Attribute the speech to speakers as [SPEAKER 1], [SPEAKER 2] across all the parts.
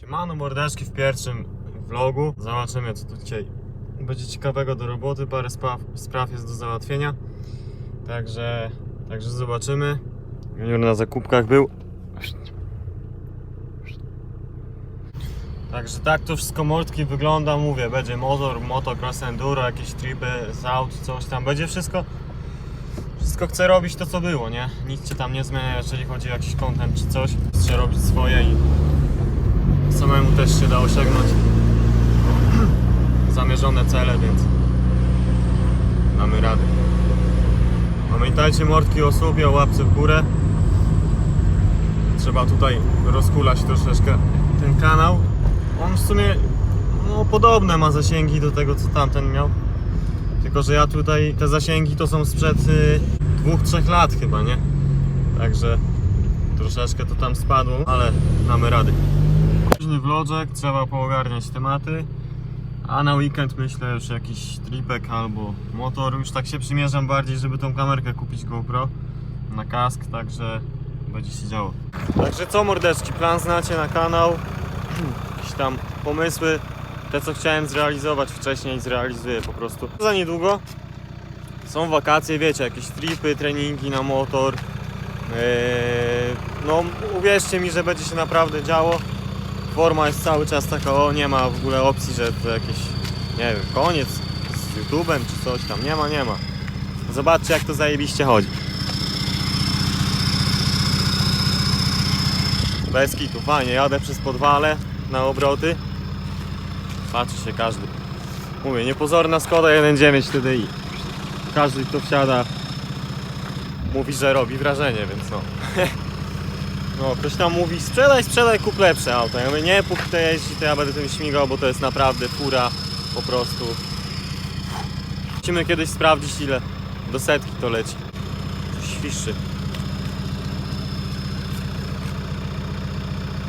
[SPEAKER 1] Siemano mordeczki w pierwszym vlogu. Zobaczymy co tu dzisiaj będzie ciekawego do roboty. Parę spraw, spraw jest do załatwienia. Także, także zobaczymy. Junior na zakupkach był. Także tak to wszystko mordki wygląda, mówię, będzie motor, motocross enduro, jakieś tripy z aut, coś tam, będzie wszystko wszystko chcę robić to co było, nie? Nic się tam nie zmienia, jeżeli chodzi o jakiś content czy coś. Chcę robić swoje i samemu też się da osiągnąć zamierzone cele, więc damy radę. Pamiętajcie mordki o słupie, o łapce w górę. Trzeba tutaj rozkulać troszeczkę ten kanał. On w sumie no, podobne ma zasięgi do tego co tamten miał. Tylko, że ja tutaj te zasięgi to są sprzed y, dwóch, trzech lat chyba, nie? Także troszeczkę to tam spadło, ale damy rady. Późny vloczek, trzeba poogarniać tematy. A na weekend myślę już jakiś tripek albo motor. Już tak się przymierzam bardziej, żeby tą kamerkę kupić GoPro na kask, także będzie się działo. Także co mordeczki, plan znacie na kanał. Jakieś tam pomysły, te co chciałem zrealizować wcześniej zrealizuję po prostu. Za niedługo są wakacje, wiecie, jakieś tripy, treningi na motor. Eee, no uwierzcie mi, że będzie się naprawdę działo. Forma jest cały czas taka, o nie ma w ogóle opcji, że to jakieś, nie wiem, koniec z YouTube'em czy coś tam. Nie ma, nie ma. Zobaczcie jak to zajebiście chodzi. Bez kitu, fajnie, jadę przez podwale na obroty. Patrzy się każdy. Mówię, niepozorna Skoda 1.9 TDI. Każdy kto wsiada mówi, że robi wrażenie, więc no. No, ktoś tam mówi, sprzedaj, sprzedaj, kup lepsze auto. Ja mówię, nie, póki to jeździ, to ja będę tym śmigał, bo to jest naprawdę fura, po prostu. Musimy kiedyś sprawdzić, ile do setki to leci. Coś świszczy.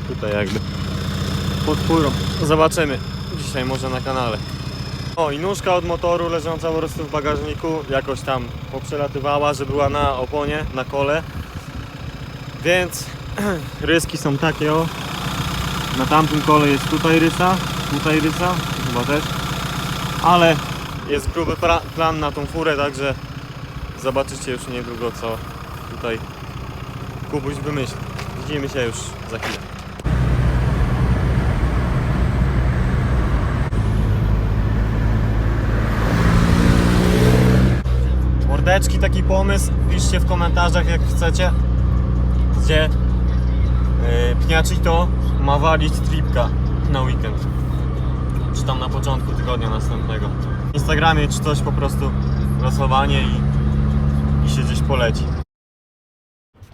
[SPEAKER 1] Tutaj jakby pod furą. Zobaczymy dzisiaj może na kanale. O i nóżka od motoru leżąca po prostu w bagażniku jakoś tam poprzelatywała, że była na oponie, na kole. Więc ryski są takie o. Na tamtym kole jest tutaj rysa, tutaj rysa, chyba też. Ale jest gruby plan na tą furę, także zobaczycie już niedługo co tutaj Kubuś wymyśli. Widzimy się już za chwilę. Mordeczki, taki pomysł, piszcie w komentarzach jak chcecie, gdzie yy, Pniaczito ma walić tripka na weekend. Czy tam na początku tygodnia następnego. W Instagramie czy coś po prostu losowanie i, i się gdzieś poleci.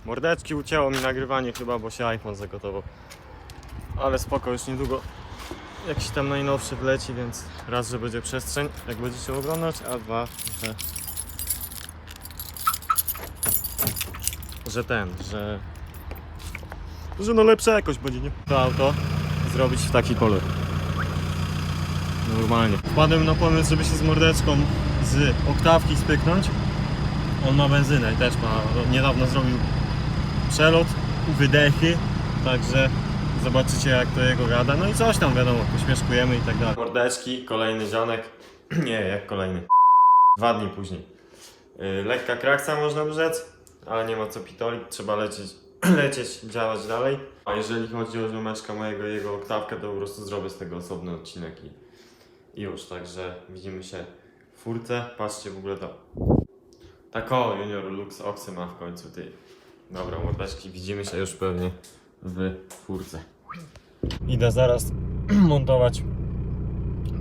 [SPEAKER 1] Mordeczki ucięło mi nagrywanie chyba, bo się iPhone zagotował. Ale spoko, już niedługo jakiś tam najnowszy wleci, więc raz, że będzie przestrzeń, jak będziecie oglądać, a dwa, że że ten, że że no lepsza jakość będzie, nie? To auto zrobić w taki kolor. Normalnie. Wpadłem na pomysł, żeby się z mordeczką z oktawki spyknąć. On ma benzynę i też ma, niedawno zrobił przelot, wydechy, także zobaczycie jak to jego gada. No i coś tam wiadomo, pośmieszkujemy i tak dalej. Mordeczki, kolejny dzionek. Nie, jak kolejny. Dwa dni później. Yy, lekka kraksa można by rzec, ale nie ma co pitolić, trzeba lecieć, lecieć, działać dalej. A jeżeli chodzi o ziomeczka mojego, jego oktawkę, to po prostu zrobię z tego osobny odcinek i, i już, także widzimy się w furce. Patrzcie w ogóle to. Tak o, Junior Lux Oxy ma w końcu ty. Dobra, mordeczki, widzimy się już pewnie w furce. Idę zaraz montować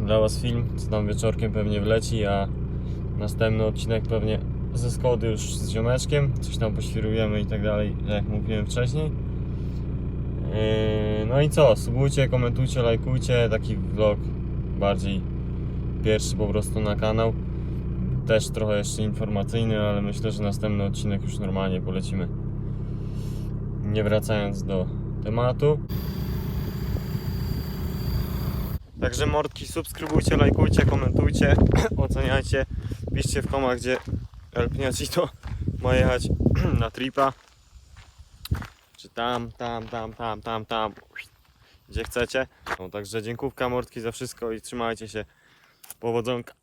[SPEAKER 1] dla was film, co tam wieczorkiem pewnie wleci, a następny odcinek pewnie ze Skody już z ziomeczkiem, coś tam poświrujemy i tak dalej, jak mówiłem wcześniej. Yy, No i co, subujcie, komentujcie, lajkujcie, taki vlog bardziej pierwszy po prostu na kanał. Też trochę jeszcze informacyjny, ale myślę, że następny odcinek już normalnie polecimy. Nie wracając do tematu. Także mordki, subskrybujcie, lajkujcie, komentujcie, oceniajcie, piszcie w komach, gdzie El Pniacito ma jechać na tripa. Czy tam, tam, tam, tam, tam, tam. gdzie chcecie. No, także dziękówka mordki za wszystko i trzymajcie się. Powodzonka.